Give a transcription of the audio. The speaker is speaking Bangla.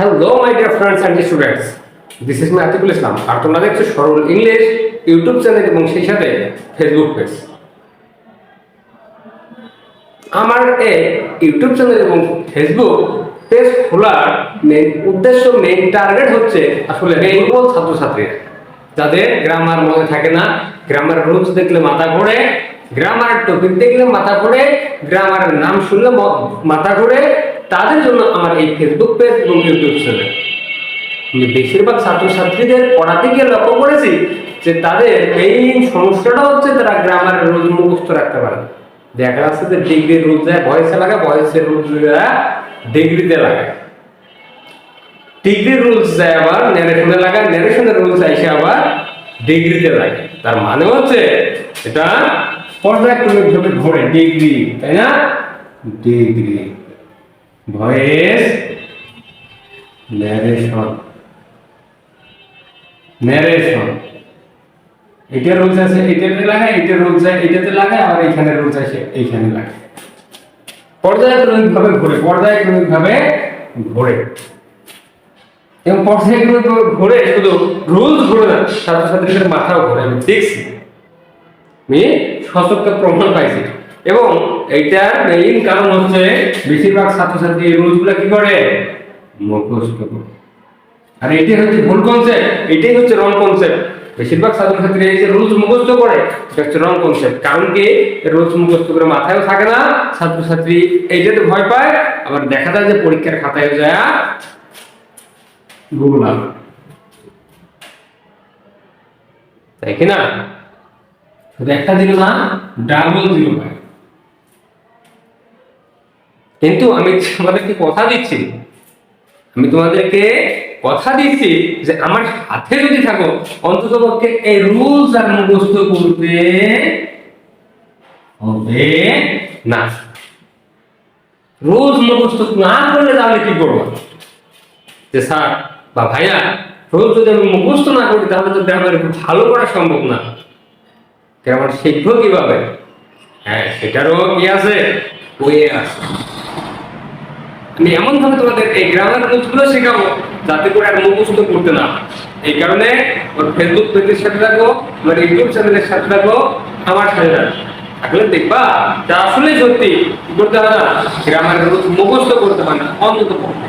Hello my dear friends and students this is my Atikul Islam আর তোমরা দেখছ সরল ইংলিশ ইউটিউব চ্যানেল এবং সেই সাথে ফেসবুক পেজ আমার এই ইউটিউব চ্যানেল এবং ফেসবুক পেজ খোলার মেন উদ্দেশ্য মেন টার্গেট হচ্ছে আসলে বেঙ্গল ছাত্রছাত্রীরা। যাদের গ্রামার মনে থাকে না গ্রামার রুলস দেখলে মাথা ঘোরে গ্রামার টপিক দেখলে মাথা ঘোরে গ্রামারের নাম শুনলে মাথা ঘোরে তাদের জন্য আমার এই ফেসবুক পেজ এবং ইউটিউব চ্যানেল বেশিরভাগ ছাত্রছাত্রীদের পড়াতে গিয়ে লক্ষ্য করেছি যে তাদের মেইন সমস্যাটা হচ্ছে তারা গ্রামারের রুল মুখস্থ রাখতে পারে। দেখা যাচ্ছে যে ডিগ্রির রুল যায় ভয়েসে লাগায় ভয়েসের রুল ডিগ্রিতে লাগায়। ডিগ্রির রুলস যায় আবার ন্যারেশনে লাগায় ন্যারেশনের রুলস আইসে আবার ডিগ্রিতে লাগে তার মানে হচ্ছে এটা পর্যায়ক্রমিকভাবে ঘোরে। ডিগ্রি তাই না? ডিগ্রি ভয়েস ন্যারেশন ন্যারেশন এটা রুলস আছে, এটাতে লাগায় এটা রুলস আছে, এটাতে লাগায় আর এইখানে রুলস আছে, এইখানে লাগায়। পর্যায়ক্রমিক ভাবে ঘোরে পর্যায়ক্রমিক ভাবে ঘোরে। এবং পর্যায়ক্রমিক ভাবে ঘোরে শুধু রুলস ঘোরে না, ছাত্রছাত্রীদের মাথাও ঘোরে, আমি দেখছি। আমি সশক্ত প্রমাণ পাইছি। এবং এইটার মেইন কারণ হচ্ছে বেশিরভাগ ছাত্রছাত্রী এই রুলসগুলো কি করে? মুখস্থ করে। আর এটাই হচ্ছে ভুল কনসেপ্ট এটাই হচ্ছে রং কনসেপ্ট বেশিরভাগ ছাত্রছাত্রী এই যে রুলস মুখস্থ করে, এটা হচ্ছে রং কনসেপ্ট কারণ কি? রুলস মুখস্থ করে মাথায়ও থাকে না, ছাত্রছাত্রী এইটাতে ভয় পায়। আবার দেখা যায় যে পরীক্ষার খাতায় যায় গুগল তাই কি না? শুধু একটা দিল না ডাবল দিল ভাই কিন্তু আমি তোমাদেরকে কথা দিচ্ছি। আমি তোমাদেরকে কথা দিচ্ছি যে আমার হাতে যদি থাকো, অন্তত পক্ষে এই রুলস আর মুখস্থ করতে হবে না। রোজ মুখস্থ না করলে তাহলে কি করব? যে স্যার বা ভাইয়া রোজ যদি আমি মুখস্থ না করি, তাহলে তো গ্রামার ভালো করা সম্ভব না। গ্রামার শিখব কীভাবে? হ্যাঁ সেটারও কি আছে? ওয়ে আছে। আমি এমন ভাবে তোমাদের এই গ্রামার রুলসগুলো শেখাবো যাতে করে আর মুখস্থ করতে না এই কারণে ওর ফেসবুক পেজের সাথে থাকো, আমার ইউটিউব চ্যানেলের সাথে থাকো, আমার সাথে থাকো। থাকলে দেখবা যা আসলে সত্যি করতে হবে না? গ্রামের রুলস মুখস্থ করতে হবে না, অন্তত পক্ষে